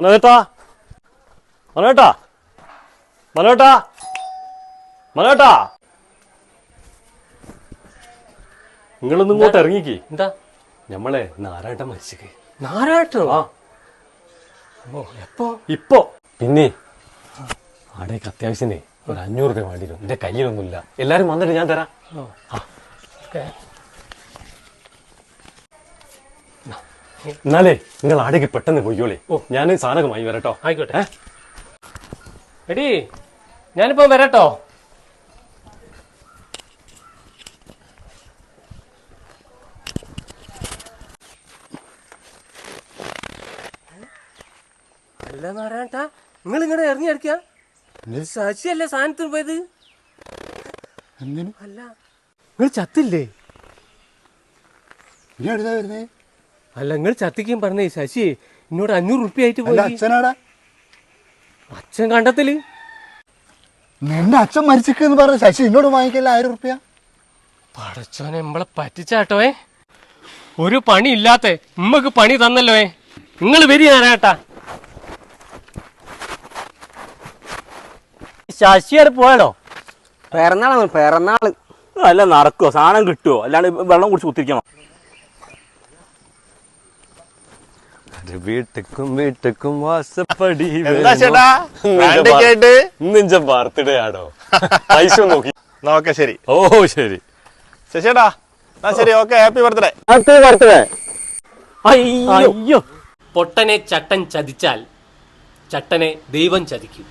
മനോട്ടാ മനോട്ടാ മനോട്ടാ മനോട്ടാ നിങ്ങളൊന്നും ഇങ്ങോട്ട് ഇറങ്ങിക്ക്. എന്താ? ഞമ്മളെ നാരായണ മരിച്ചേ നാരാട്ടോ ആ. എപ്പോ? ഇപ്പോ. പിന്നെ ആടേക്ക് അത്യാവശ്യനെ ഒരു അഞ്ഞൂറ് രൂപ വേണ്ടിരുന്നു എന്റെ കയ്യിലൊന്നുമില്ല. എല്ലാരും വന്നിട്ട് ഞാൻ തരാം. ഓക്കെ. എന്നാലേ നിങ്ങൾ ആടേക്ക് പെട്ടെന്ന് പോയിക്കോളേ. ഓ. ഞാൻ സാധനം വാങ്ങി വരട്ടോ. ആയിക്കോട്ടെ. എടി ഞാനിപ്പോ വരട്ടോ. അല്ല നാരായണ നിങ്ങൾ ഇങ്ങനെ ഇറങ്ങി അടിക്ക ശശിയല്ലേ സാധനത്തിന് പോയത്? അല്ല നിങ്ങൾ ചത്തില്ലേ? ഇനി അടുത്താ വരുന്നേ? അല്ല നിങ്ങൾ ചത്തിക്കും പറഞ്ഞേ ശശി. എന്നോട് അഞ്ഞൂറ് റുപ്യ ആയിട്ട് പോയി. അച്ഛനാടാ? അച്ഛൻ കണ്ടത്തിൽ. നിന്റെ അച്ഛൻ മരിച്ചിക്കെന്ന് പറഞ്ഞ ശശി എന്നോട് വാങ്ങിക്കല്ല ആയിരം റുപ്യ പടച്ചോനെ നമ്മളെ പറ്റിച്ചാട്ടോേ ഒരു പണി ഇല്ലാത്ത ഉമ്മക്ക് പണി തന്നല്ലോ നിങ്ങൾ വരി ഞാനാട്ടാ ശശി അവിടെ പോയാലോ? പിറന്നാളാണ് പിറന്നാൾ അല്ല നടക്കുവോ? സാധനം കിട്ടുവോ? അല്ലാണ്ട് വെള്ളം കുടിച്ച് കുത്തിരിക്കണം? വീട്ടുക്കും വീട്ടുക്കും വാസപ്പടി ബർത്ത്ഡേ ആടോ. പൈസ നോക്കി. നോക്കെ ശരി. ഓ ശരി. ശശിടാ ശരി ഓക്കെ ഹാപ്പി ബർത്ത്ഡേ അയ്യോ. പൊട്ടനെ ചട്ടൻ ചതിച്ചാൽ ചട്ടനെ ദൈവം ചതിക്കും.